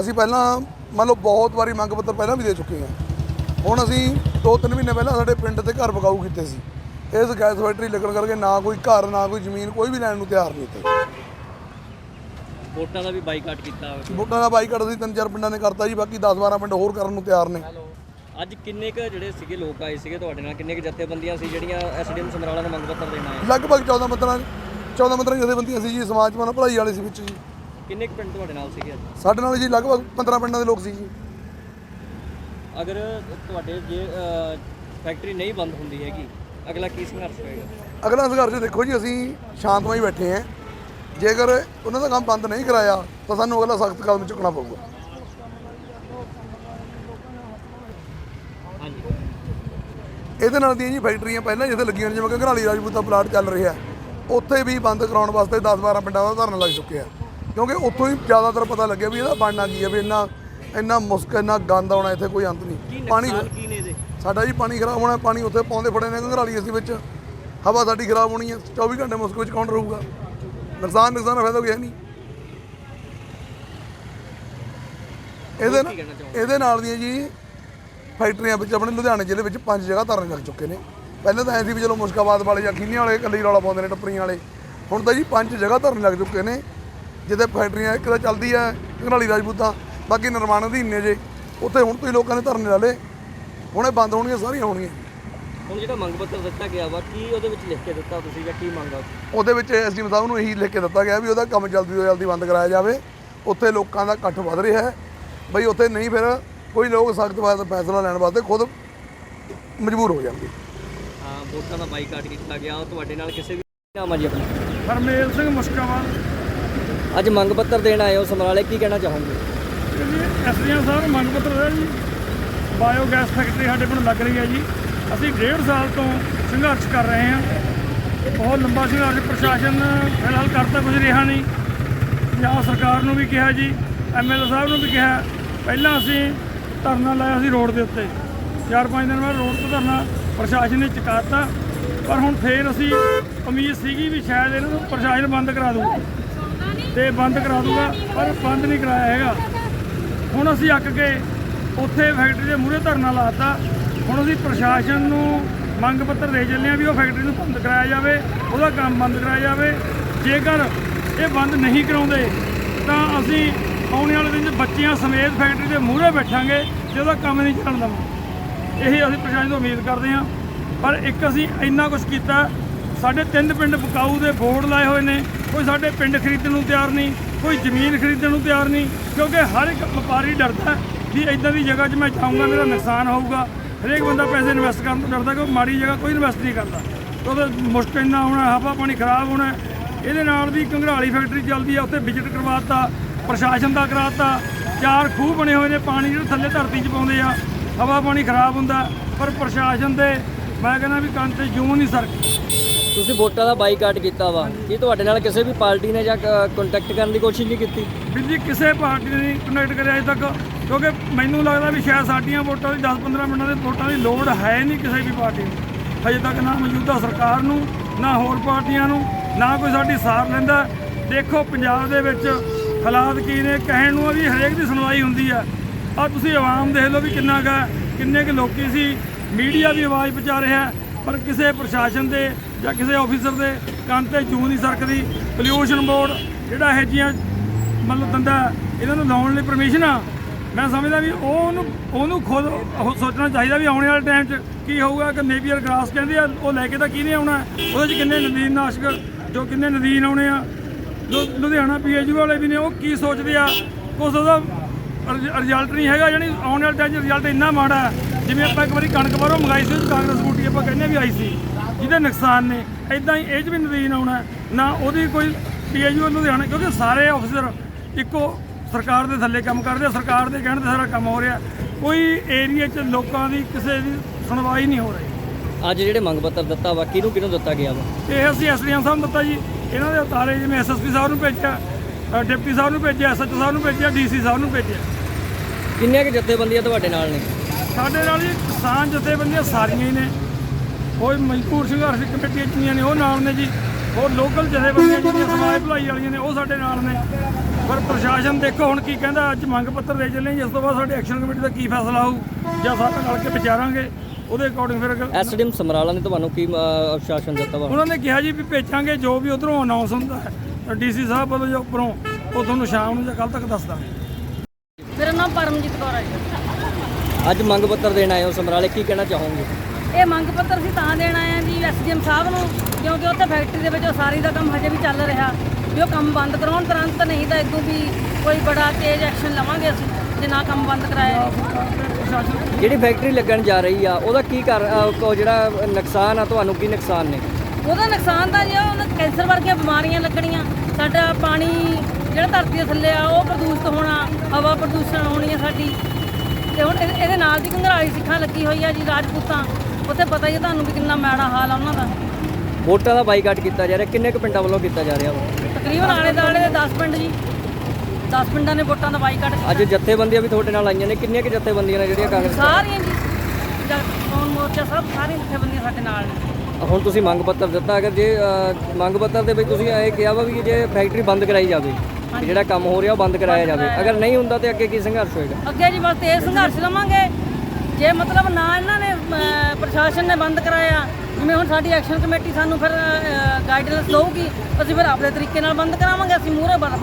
ਅਸੀਂ ਪਹਿਲਾਂ ਮੰਨ ਲਓ ਬਹੁਤ ਵਾਰੀ ਮੰਗ ਪੱਤਰ ਪਹਿਲਾਂ ਵੀ ਦੇ ਚੁੱਕੇ ਹਾਂ। ਹੁਣ ਅਸੀਂ 2-3 ਮਹੀਨੇ ਪਹਿਲਾਂ ਸਾਡੇ ਪਿੰਡ ਤੇ ਘਰ ਬਕਾਊ ਕੀਤੇ ਸੀ। ਇਸ ਗੈਸ ਫੈਕਟਰੀ ਲੱਗਣ ਕਰਕੇ ਨਾ ਕੋਈ ਘਰ ਨਾ ਕੋਈ ਜ਼ਮੀਨ ਕੋਈ ਵੀ ਲੈਣ ਨੂੰ ਤਿਆਰ ਨਹੀਂ ਤੇ ਵੋਟਾਂ ਦਾ ਵੀ ਬਾਈਕਾਟ ਕੀਤਾ ਵੋਟਾਂ ਦਾ ਬਾਈਕਾਟ ਅਸੀਂ ਤਿੰਨ ਚਾਰ ਪਿੰਡਾਂ ਨੇ ਕਰਤਾ ਜੀ ਬਾਕੀ 10-12 ਪਿੰਡ ਹੋਰ ਕਰਨ ਨੂੰ ਤਿਆਰ ਨੇ। ਅੱਜ ਕਿੰਨੇ ਕ ਜਿਹੜੇ ਸੀਗੇ ਲੋਕ ਆਏ ਸੀਗੇ ਤੁਹਾਡੇ ਨਾਲ? ਕਿੰਨੇ ਕ ਜਥੇਬੰਦੀਆਂ ਸੀ ਜਿਹੜੀਆਂ ਐਸਡੀਐਮ ਸਮਰਾਲਾ ਨੂੰ ਮੰਗ ਪੱਤਰ ਦੇਣ ਆਏ? ਲਗਭਗ 14 ਮੰਤਰਾਂ 14 ਮੰਤਰਾਂ ਜਥੇਬੰਦੀਆਂ ਸੀ ਜੀ ਸਮਾਜ ਮਨ ਭਲਾਈ ਵਾਲੇ ਸੀ ਵਿੱਚ ਜੀ। ਕਿੰਨੇ ਕ ਪਿੰਡ ਤੁਹਾਡੇ ਨਾਲ ਸੀਗੇ ਅੱਜ? ਸਾਡੇ ਨਾਲ ਜੀ ਲਗਭਗ 15 ਪਿੰਡਾਂ ਦੇ ਲੋਕ ਸੀ ਜੀ। ਅਗਰ ਤੁਹਾਡੇ ਜੇ ਫੈਕਟਰੀ ਨਹੀਂ ਬੰਦ ਹੁੰਦੀ ਹੈਗੀ ਅਗਲਾ ਕੀ ਸੰਘਰਸ਼ ਹੋਏਗਾ? ਅਗਲਾ ਸੰਘਰਸ਼ ਦੇਖੋ ਜੀ ਅਸੀਂ ਸ਼ਾਂਤਮਈ ਬੈਠੇ ਹਾਂ। ਜੇਕਰ ਉਹਨਾਂ ਦਾ ਕੰਮ ਬੰਦ ਨਹੀਂ ਕਰਾਇਆ ਤਾਂ ਸਾਨੂੰ ਅਗਲਾ ਸਖਤ ਕਦਮ ਚੁੱਕਣਾ ਪਊਗਾ। ਹਾਂਜੀ। ਇਹਦੇ ਨਾਲ ਦੀਆਂ ਜੀ ਫੈਕਟਰੀਆਂ ਪਹਿਲਾਂ ਜਿੱਥੇ ਲੱਗੀਆਂ ਨੇ ਜਿਵੇਂ ਕਿ ਘਰਾਲੀ ਰਾਜਪੂਤਾ ਪਲਾਟ ਚੱਲ ਰਿਹਾ ਉੱਥੇ ਵੀ ਬੰਦ ਕਰਾਉਣ ਵਾਸਤੇ 10-12 ਪਿੰਡਾਂ ਦਾ ਧਰਨਾ ਲੱਗ ਚੁੱਕਿਆ। ਕਿਉਂਕਿ ਉੱਥੋਂ ਹੀ ਜ਼ਿਆਦਾਤਰ ਪਤਾ ਲੱਗਿਆ ਵੀ ਇਹਦਾ ਬਣਨਾ ਕੀ ਹੈ ਵੀ ਇੰਨਾ ਇੰਨਾ ਮੁਸਕ ਇੰਨਾ ਗੰਦ ਆਉਣਾ ਇੱਥੇ ਕੋਈ ਅੰਤ ਨਹੀਂ। ਪਾਣੀ ਕੀ ਨੇ ਇਹਦੇ? ਸਾਡਾ ਜੀ ਪਾਣੀ ਖਰਾਬ ਹੋਣਾ ਪਾਣੀ ਉੱਥੇ ਪਾਉਂਦੇ ਫੜੇ ਨੇ ਘਰਾਲੀ ਅਸੀਂ ਵਿੱਚ। ਹਵਾ ਸਾਡੀ ਖਰਾਬ ਹੋਣੀ ਹੈ 24 ਘੰਟੇ ਮੁਸਕ ਵਿੱਚ ਕੌਣ ਰਹੂਗਾ? ਨੁਕਸਾਨ ਨੁਕਸਾਨ ਦਾ ਫਾਇਦਾ ਕੋਈ ਹੈ ਨਹੀਂ। ਇਹਦੇ ਨਾਲ? ਇਹਦੇ ਨਾਲ ਦੀਆਂ ਜੀ ਫੈਕਟਰੀਆਂ ਵਿੱਚ ਆਪਣੇ ਲੁਧਿਆਣੇ ਜ਼ਿਲ੍ਹੇ ਵਿੱਚ ਪੰਜ ਜਗ੍ਹਾ ਧਰਨੇ ਲੱਗ ਚੁੱਕੇ ਨੇ। ਪਹਿਲਾਂ ਤਾਂ ਐਂ ਸੀ ਵੀ ਚਲੋ ਮੁਸ਼ਕਾਬਾਦ ਵਾਲੇ ਜਾਂ ਖੀਨੀਆਂ ਵਾਲੇ ਇਕੱਲੇ ਹੀ ਰੌਲਾ ਪਾਉਂਦੇ ਨੇ ਟੱਪਰੀਆਂ ਵਾਲੇ। ਹੁਣ ਤਾਂ ਜੀ ਪੰਜ ਜਗ੍ਹਾ ਧਰਨੇ ਲੱਗ ਚੁੱਕੇ ਨੇ। ਜਿੱਥੇ ਫੈਕਟਰੀਆਂ ਇੱਕ ਤਾਂ ਚੱਲਦੀ ਹੈ ਘਰਾਲੀ ਰਾਜਪੂਤਾਂ ਬਾਕੀ ਨਿਰਮਾਣ ਅਧੀਨ ਨੇ ਜੇ। ਉੱਥੇ ਹੁਣ ਤੋਂ ਹੀ ਲੋਕਾਂ ਨੇ ਧਰਨੇ ਲਾ ਲਏ। ਹੁਣ ਇਹ ਬੰਦ ਹੋਣਗੀਆਂ ਸਾਰੀਆਂ ਹੋਣਗੀਆਂ। ਹੁਣ ਜਿਹੜਾ ਮੰਗ ਪੱਤਰ ਦਿੱਤਾ ਗਿਆ ਵਾ ਕੀ ਉਹਦੇ ਵਿੱਚ ਲਿਖ ਕੇ ਦਿੱਤਾ ਤੁਸੀਂ ਜਾਂ ਕੀ ਮੰਗਾ ਉਹਦੇ ਵਿੱਚ ਐਸਡੀਐਮ ਸਾਹਿਬ ਨੂੰ ਇਹੀ ਲਿਖ ਕੇ ਦਿੱਤਾ ਗਿਆ ਵੀ ਉਹਦਾ ਕੰਮ ਜਲਦੀ ਤੋਂ ਜਲਦੀ ਬੰਦ ਕਰਾਇਆ ਜਾਵੇ। ਉੱਥੇ ਲੋਕਾਂ ਦਾ ਇਕੱਠ ਵੱਧ ਰਿਹਾ ਹੈ। ਬਈ ਉੱਥੇ ਨਹੀਂ ਫਿਰ ਕੋਈ ਲੋਕ ਸਖਤ ਫੈਸਲਾ ਲੈਣ ਵਾਸਤੇ ਖੁਦ ਮਜਬੂਰ ਹੋ ਜਾਣਗੇ। ਹਾਂ ਵੋਟਾਂ ਦਾ ਬਾਈਕਾਟ ਕੀਤਾ ਗਿਆ। ਤੁਹਾਡੇ ਨਾਲ ਕਿਸੇ ਵੀ ਨਾਮ ਆ ਜੀ ਆਪਣਾ? ਹਰਮੇਲ ਸਿੰਘ ਮੁਸ਼ਕਾਵਾਲ ਅੱਜ ਮੰਗ ਪੱਤਰ ਦੇਣ ਆਏ ਹੋ ਸਮਰਾਲੇ, ਕੀ ਕਹਿਣਾ ਚਾਹੋਗੇ? ਜੀ ਐਸਡੀਐਮ ਸਾਹਿਬ ਨੂੰ ਮੰਗ ਪੱਤਰ ਹੈ ਜੀ ਬਾਇਓਗੈਸ ਫੈਕਟਰੀ ਸਾਡੇ ਕੋਲ ਲੱਗ ਰਹੀ ਹੈ ਜੀ। ਅਸੀਂ ਡੇਢ ਸਾਲ ਤੋਂ ਸੰਘਰਸ਼ ਕਰ ਰਹੇ ਹਾਂ। ਬਹੁਤ ਲੰਬਾ ਸੰਘਰਸ਼, ਪ੍ਰਸ਼ਾਸਨ ਫਿਲਹਾਲ ਕਰਤਾ ਕੁਝ ਰਿਹਾ ਨਹੀਂ। ਪੰਜਾਬ ਸਰਕਾਰ ਨੂੰ ਵੀ ਕਿਹਾ ਜੀ ਐਮਐਲਏ ਸਾਹਿਬ ਨੂੰ ਵੀ ਕਿਹਾ, ਪਹਿਲਾਂ ਅਸੀਂ ਧਰਨਾ ਲਾਇਆ ਸੀ ਰੋਡ ਦੇ ਉੱਤੇ। ਚਾਰ ਪੰਜ ਦਿਨ ਬਾਅਦ ਰੋਡ ਤੋਂ ਧਰਨਾ ਪ੍ਰਸ਼ਾਸਨ ਨੇ ਚੁਕਾਤਾ। ਪਰ ਹੁਣ ਫੇਰ ਅਸੀਂ ਉਮੀਦ ਸੀਗੀ ਵੀ ਸ਼ਾਇਦ ਇਹਨਾਂ ਨੂੰ ਪ੍ਰਸ਼ਾਸਨ ਬੰਦ ਕਰਾ ਦਊਗਾ। ਤੇ ਬੰਦ ਕਰਾ ਦੂਗਾ, ਪਰ ਬੰਦ ਨਹੀਂ ਕਰਾਇਆ ਹੈਗਾ। ਹੁਣ ਅਸੀਂ ਅੱਕ ਕੇ ਉੱਥੇ ਫੈਕਟਰੀ ਦੇ ਮੂਹਰੇ ਧਰਨਾ ਲਾਤਾ ਹੁਣ ਅਸੀਂ ਪ੍ਰਸ਼ਾਸਨ ਨੂੰ ਮੰਗ ਪੱਤਰ ਦੇ ਚੱਲੇ ਹਾਂ ਵੀ ਉਹ ਫੈਕਟਰੀ ਨੂੰ ਬੰਦ ਕਰਾਇਆ ਜਾਵੇ, ਉਹਦਾ ਕੰਮ ਬੰਦ ਕਰਾਇਆ ਜਾਵੇ। ਜੇਕਰ ਇਹ ਬੰਦ ਨਹੀਂ ਕਰਾਉਂਦੇ, ਤਾਂ ਅਸੀਂ ਆਉਣ ਵਾਲੇ ਦਿਨ 'ਚ ਬੱਚਿਆਂ ਸਮੇਤ ਫੈਕਟਰੀ ਦੇ ਮੂਹਰੇ ਬੈਠਾਂਗੇ ਤੇ ਉਹਦਾ ਕੰਮ ਨਹੀਂ ਚੱਲਣ ਦੇਵਾਂਗੇ। ਇਹੀ ਅਸੀਂ ਪ੍ਰਸ਼ਾਸਨ ਤੋਂ ਉਮੀਦ ਕਰਦੇ ਹਾਂ। ਪਰ ਇੱਕ ਅਸੀਂ ਇੰਨਾ ਕੁਝ ਕੀਤਾ, ਸਾਡੇ ਤਿੰਨ ਪਿੰਡ ਬਕਾਊ ਦੇ ਬੋਰਡ ਲਾਏ ਹੋਏ ਨੇ। ਕੋਈ ਸਾਡੇ ਪਿੰਡ ਖਰੀਦਣ ਨੂੰ ਤਿਆਰ ਨਹੀਂ, ਕੋਈ ਜ਼ਮੀਨ ਖਰੀਦਣ ਨੂੰ ਤਿਆਰ ਨਹੀਂ, ਕਿਉਂਕਿ ਹਰ ਇੱਕ ਵਪਾਰੀ ਡਰਦਾ ਵੀ ਇਦਾਂ ਦੀ ਜਗ੍ਹਾ 'ਚ ਮੈਂ ਜਾਊਂਗਾ, ਮੇਰਾ ਨੁਕਸਾਨ ਹੋਊਗਾ। ਹਰੇਕ ਬੰਦਾ ਪੈਸੇ ਇਨਵੈਸਟ ਕਰਨ ਤੋਂ ਡਰਦਾ ਕਿ ਮਾੜੀ ਜਗ੍ਹਾ ਕੋਈ ਇਨਵੈਸਟ ਨਹੀਂ ਕਰਦਾ। ਤੇ ਉਹਦੇ ਮੁਸ਼ਕ ਇੰਨਾ ਆਉਣਾ ਹਵਾ ਪਾਣੀ ਖਰਾਬ ਹੋਣਾ, ਇਹਦੇ ਨਾਲ ਵੀ ਕੰਗਰਾਲੀ ਫੈਕਟਰੀ ਚੱਲਦੀ ਆ, ਉੱਥੇ ਵਿਜ਼ਿਟ ਕਰਵਾਤਾ, ਪ੍ਰਸ਼ਾਸਨ ਦਾ ਕਰਾਤਾ, ਚਾਰ ਖੂਹ ਬਣੇ ਹੋਏ ਨੇ ਪਾਣੀ ਜਿਹੜੇ ਥੱਲੇ ਧਰਤੀ 'ਚ ਪਾਉਂਦੇ ਆ, ਹਵਾ ਪਾਣੀ ਖਰਾਬ ਹੁੰਦਾ, ਪਰ ਪ੍ਰਸ਼ਾਸਨ ਦੇ, ਮੈਂ ਕਹਿੰਦਾ ਵੀ ਕੰਨ ਤੇ ਜੂੰ ਨਹੀਂ ਸਰਕ ਤੁਸੀਂ ਵੋਟਾਂ ਦਾ ਬਾਈਕਾਟ ਕੀਤਾ ਵਾ। ਕੀ ਤੁਹਾਡੇ ਨਾਲ ਕਿਸੇ ਵੀ ਪਾਰਟੀ ਨੇ ਜਾਂ ਕੰਟੈਕਟ ਕਰਨ ਦੀ ਕੋਸ਼ਿਸ਼ ਨਹੀਂ ਕੀਤੀ? ਵੀਰ ਜੀ, ਕਿਸੇ ਪਾਰਟੀ ਨੇ ਨਹੀਂ ਕਨੈਕਟ ਕਰਿਆ ਅਜੇ ਤੱਕ, ਕਿਉਂਕਿ ਮੈਨੂੰ ਲੱਗਦਾ ਵੀ ਸ਼ਾਇਦ ਸਾਡੀਆਂ ਵੋਟਾਂ ਦੀ 10-15 ਮਿੰਟਾਂ ਦੇ ਵੋਟਾਂ ਦੀ ਲੋੜ ਹੈ ਨਹੀਂ ਕਿਸੇ ਵੀ ਪਾਰਟੀ ਨੂੰ। ਅਜੇ ਤੱਕ ਨਾ ਮੌਜੂਦਾ ਸਰਕਾਰ ਨੂੰ, ਨਾ ਹੋਰ ਪਾਰਟੀਆਂ ਨੂੰ, ਨਾ ਕੋਈ ਸਾਡੀ ਸਾਰ ਲੈਂਦਾ। ਦੇਖੋ, ਪੰਜਾਬ ਦੇ ਵਿੱਚ ਹਾਲਾਤ ਕੀ ਨੇ, ਕਹਿਣ ਨੂੰ ਵੀ ਹਰੇਕ ਦੀ ਸੁਣਵਾਈ ਹੁੰਦੀ ਆ। ਆ ਤੁਸੀਂ ਆਵਾਮ ਦੇਖ ਲਓ ਵੀ ਕਿੰਨਾ ਕੁ ਕਿੰਨੇ ਕੁ ਲੋਕੀ ਸੀ। ਮੀਡੀਆ ਵੀ ਆਵਾਜ਼ ਪਹੁੰਚਾ ਰਿਹਾ। ਪਰ ਕਿਸੇ ਪ੍ਰਸ਼ਾਸਨ ਦੇ ਜਾਂ ਕਿਸੇ ਆਫੀਸਰ ਦੇ ਕੰਨ ਤੇ ਜੂੰ ਨਹੀਂ ਸਰਕਦੀ। ਪੋਲਿਊਸ਼ਨ ਬੋਰਡ ਜਿਹੜਾ ਇਹ ਜੀਆਂ ਮਤਲਬ ਦੰਦਾ, ਇਹਨਾਂ ਨੂੰ ਲਾਉਣ ਲਈ ਪਰਮਿਸ਼ਨ ਆ। ਮੈਂ ਸਮਝਦਾ ਵੀ ਉਹ ਉਹਨੂੰ ਉਹਨੂੰ ਖੁਦ ਸੋਚਣਾ ਚਾਹੀਦਾ ਵੀ ਆਉਣ ਵਾਲੇ ਟਾਈਮ 'ਚ ਕੀ ਹੋਊਗਾ, ਕਿ ਨੇਪੀਅਰ ਗ੍ਰਾਸ ਕਹਿੰਦੇ ਆ, ਉਹ ਲੈ ਕੇ ਤਾਂ ਕਿਹਨੇ ਆਉਣਾ? ਉਹਦੇ 'ਚ ਕਿੰਨੇ ਨਦੀਨ ਨਾਸ਼ਕ, ਜੋ ਕਿੰਨੇ ਨਦੀਨ ਆਉਣੇ ਆ। ਲੁ- ਲੁਧਿਆਣਾ ਪੀਐਚਯੂ ਵਾਲੇ ਵੀ ਨੇ, ਉਹ ਕੀ ਸੋਚਦੇ ਆ? ਕੁਛ ਉਹਦਾ ਰਿਜ਼ਲਟ ਨਹੀਂ ਹੈਗਾ ਜਾਨੀ ਆਉਣ ਵਾਲੇ ਟਾਈਮ 'ਚ ਰਿਜ਼ਲਟ ਇੰਨਾ ਮਾੜਾ ਹੈ। ਜਿਵੇਂ ਆਪਾਂ ਇੱਕ ਵਾਰੀ ਕਣਕ ਬਾਹਰੋਂ ਮੰਗਾਈ ਸੀ ਕਾਂਗਰਸ ਬੂਟੀ ਆਪਾਂ ਕਹਿੰਦੇ ਵੀ ਆਈ ਸੀ ਜਿਹਦੇ ਨੁਕਸਾਨ ਨੇ। ਇਦਾਂ ਹੀ ਇਹ 'ਚ ਵੀ ਨਦੀਨ ਆਉਣਾ। ਨਾ ਉਹਦੀ ਕੋਈ ਪੀਐਚਯੂ ਲੁਧਿਆਣਾ ਕਿਉਂਕਿ ਸਾਰੇ ਅਫਸਰ ਇੱਕੋ ਸਰਕਾਰ ਦੇ ਥੱਲੇ ਕੰਮ ਕਰਦੇ ਆ ਸਰਕਾਰ ਦੇ ਕਹਿਣ ਤੇ ਸਾਰਾ ਕੰਮ ਹੋ ਰਿਹਾ ਕੋਈ ਏਰੀਆ 'ਚ ਲੋਕਾਂ ਦੀ ਕਿਸੇ ਦੀ ਸੁਣਵਾਈ ਨਹੀਂ ਹੋ ਰਹੀ। ਅੱਜ ਜਿਹੜੇ ਮੰਗ ਪੱਤਰ ਦਿੱਤਾ ਵਾ ਕਿਹਨੂੰ ਕਿਹਨੂੰ ਦਿੱਤਾ ਗਿਆ ਵਾ? ਇਹ ਅਸੀਂ ਐਸਡੀਐਮ ਸਾਹਿਬ ਨੂੰ ਦਿੱਤਾ ਜੀ। ਇਹਨਾਂ ਦੇ ਉਤਾਰੇ ਜਿਵੇਂ ਐਸਐਸਪੀ ਸਾਹਿਬ ਨੂੰ ਭੇਜਿਆ ਡਿਪਟੀ ਸਾਹਿਬ ਨੂੰ ਭੇਜਿਆ ਐਸਐਚਓ ਸਾਹਿਬ ਨੂੰ ਭੇਜਿਆ ਡੀਸੀ ਸਾਹਿਬ ਨੂੰ ਭੇਜਿਆ। ਕਿੰਨੀਆਂ ਕਿ ਜਥੇਬੰਦੀਆਂ ਤੁਹਾਡੇ ਨਾਲ ਨੇ? ਸਾਡੇ ਨਾਲ ਜੀ ਕਿਸਾਨ ਜਥੇਬੰਦੀਆਂ ਸਾਰੀਆਂ ਹੀ ਨੇ। ਕੋਈ ਮਜ਼ਦੂਰ ਸੰਘਰਸ਼ ਕਮੇਟੀਆਂ ਜਿੰਨੀਆਂ ਨੇ ਉਹ ਨਾਲ ਨੇ ਜੀ। ਹੋਰ ਲੋਕਲ ਜਥੇਬੰਦੀਆਂ ਜਿਹੜੀਆਂ ਸਮਾਜ ਭਲਾਈ ਵਾਲੀਆਂ ਨੇ ਉਹ ਸਾਡੇ ਨਾਲ ਨੇ। ਪਰ ਪ੍ਰਸ਼ਾਸਨ ਦੇਖੋ ਹੁਣ ਕੀ ਕਹਿੰਦਾ ਅੱਜ ਮੰਗ ਪੱਤਰ ਦੇ ਚੱਲੇ ਜੀ, ਇਸ ਤੋਂ ਬਾਅਦ ਸਾਡੇ ਐਕਸ਼ਨ ਕਮੇਟੀ ਦਾ ਕੀ ਫੈਸਲਾ ਹੋਊ ਜਾਂ ਸਾਰੇ ਰਲ ਕੇ ਵਿਚਾਰਾਂਗੇ ਉਹਦੇ ਅਕੋਰਡਿੰਗ ਫਿਰ ਐਸਡੀਐਮ ਸਮਰਾਲਾ ਨੇ ਤੁਹਾਨੂੰ ਕੀ ਅਸ਼ਵਾਸਨ ਦਿੱਤਾ ਵਾ? ਉਹਨਾਂ ਨੇ ਕਿਹਾ ਜੀ ਵੀ ਭੇਜਾਂਗੇ ਜੋ ਵੀ ਉਧਰੋਂ ਅਨਾਉਂਸ ਹੁੰਦਾ ਹੈ। ਡੀਸੀ ਸਾਹਿਬ ਵੱਲੋਂ ਜਾਂ ਉੱਪਰੋਂ ਉਹ ਤੁਹਾਨੂੰ ਸ਼ਾਮ ਨੂੰ ਜਾਂ ਕੱਲ ਤੱਕ ਦੱਸ ਦਾਂਗੇ। ਮੇਰਾ ਨਾਮ ਪਰਮਜੀਤ ਕੌਰ ਹੈ ਜੀ। ਅੱਜ ਮੰਗ ਪੱਤਰ ਦੇਣ ਆਏ ਹੋ ਸਮਰਾਲੇ ਕੀ ਕਹਿਣਾ ਚਾਹੋਗੇ? ਇਹ ਮੰਗ ਪੱਤਰ ਅਸੀਂ ਤਾਂ ਦੇਣ ਆਏ ਆ ਜੀ ਐਸਡੀਐਮ ਸਾਹਿਬ ਨੂੰ ਕਿਉਂਕਿ ਉੱਥੇ ਫੈਕਟਰੀ ਦੇ ਵਿੱਚ ਉਸਾਰੀ ਦਾ ਕੰਮ ਹਜੇ ਵੀ ਚੱਲ ਰਿਹਾ। ਵੀ ਉਹ ਕੰਮ ਬੰਦ ਕਰਾਉਣ ਤੁਰੰਤ ਨਹੀਂ ਤਾਂ ਇਦੋਂ ਵੀ ਕੋਈ ਬੜਾ ਤੇਜ਼ ਐਕਸ਼ਨ ਲਵਾਂਗੇ ਅਸੀਂ ਜੇ ਨਾ ਕੰਮ ਬੰਦ ਕਰਾਇਆ ਜਿਹੜੀ ਫੈਕਟਰੀ ਲੱਗਣ ਜਾ ਰਹੀ ਆ ਉਹਦਾ ਕੀ ਕਰ ਕੋ ਜਿਹੜਾ ਨੁਕਸਾਨ ਆ ਤੁਹਾਨੂੰ ਕੀ ਨੁਕਸਾਨ ਨੇ? ਉਹਦਾ ਨੁਕਸਾਨ ਤਾਂ ਜੀ ਉਹਨਾਂ ਕੈਂਸਰ ਵਰਗੀਆਂ ਬਿਮਾਰੀਆਂ ਲੱਗਣੀਆਂ। ਸਾਡਾ ਪਾਣੀ ਜਿਹੜਾ ਧਰਤੀ ਦੇ ਥੱਲੇ ਆ ਉਹ ਪ੍ਰਦੂਸ਼ਿਤ ਹੋਣਾ ਹਵਾ ਪ੍ਰਦੂਸ਼ਣ ਹੋਣੀ ਹੈ ਸਾਡੀ। ਤੇ ਹੁਣ ਇਹਦੇ ਇਹਦੇ ਨਾਲ ਦੀ ਘੰਗਰਾਲੀ ਸਿੱਖਾਂ ਲੱਗੀ ਹੋਈ ਆ ਜੀ ਰਾਜਪੂਤਾਂ। ਉੱਥੇ ਪਤਾ ਹੀ ਤੁਹਾਨੂੰ ਵੀ ਕਿੰਨਾ ਮਾੜਾ ਹਾਲ ਆ ਉਹਨਾਂ ਦਾ। ਵੋਟਾਂ ਦਾ ਬਾਈਕਾਟ ਕੀਤਾ ਜਾ ਰਿਹਾ ਕਿੰਨੇ ਕੁ ਪਿੰਡਾਂ ਵੱਲੋਂ ਕੀਤਾ ਜਾ ਰਿਹਾ ਵਾ ਤਕਰੀਬਨ ਆਲੇ ਦਾਲੇ ਦੇ 10 ਪਿੰਡ ਜੀ। 10 ਪਿੰਡਾਂ ਨੇ ਵੋਟਾਂ ਦਾ ਬਾਈਕਾਟ ਕੀਤਾ। ਅੱਜ ਜਥੇਬੰਦੀਆਂ ਵੀ ਤੁਹਾਡੇ ਨਾਲ ਆਈਆਂ ਨੇ ਕਿੰਨੀਆਂ ਕੁ ਜਥੇਬੰਦੀਆਂ ਨੇ ਜਿਹੜੀਆਂ ਕਾਂਗਰਸ ਸਾਰੀਆਂ ਜੀ। ਕੌਣ ਮੋਰਚਾ ਸਭ ਸਾਰੀਆਂ ਜਥੇਬੰਦੀਆਂ ਸਾਡੇ ਨਾਲ ਨੇ। ਹੁਣ ਤੁਸੀਂ ਮੰਗ ਪੱਤਰ ਦਿੱਤਾ ਅਗਰ ਜੇ ਅ, ਮੰਗ ਪੱਤਰ ਦੇ ਵਿੱਚ ਤੁਸੀਂ ਇਹ ਕਿਹਾ ਵਾ ਵੀ ਜੇ ਫੈਕਟਰੀ ਬੰਦ ਕਰਾਈ ਜਾਵੇ ਵੀ ਜਿਹੜਾ ਕੰਮ ਹੋ ਰਿਹਾ ਉਹ ਬੰਦ ਕਰਾਇਆ ਜਾਵੇ। ਅਗਰ ਨਹੀਂ ਹੁੰਦਾ ਤੇ ਅੱਗੇ ਕੀ ਸੰਘਰਸ਼ ਹੋਏਗਾ? ਅੱਗੇ ਜੀ ਬਸ ਇਹ ਸੰਘਰਸ਼ ਲਵਾਂਗੇ। ਜੇ ਮਤਲਬ ਨਾ ਇਹਨਾਂ ਨੇ ਪ੍ਰਸ਼ਾਸਨ ਨੇ ਬੰਦ ਕਰਾਇਆ ਜਿਵੇਂ ਹੁਣ ਸਾਡੀ ਐਕਸ਼ਨ ਕਮੇਟੀ ਸਾਨੂੰ ਫਿਰ ਗਾਈਡਲਾਈਨਸ ਦਊਗੀ ਅਸੀਂ ਫਿਰ ਆਪਣੇ ਤਰੀਕੇ ਨਾਲ ਬੰਦ ਕਰਾਵਾਂਗੇ ਅਸੀਂ ਮੂਹਰੇ ਬੰਦ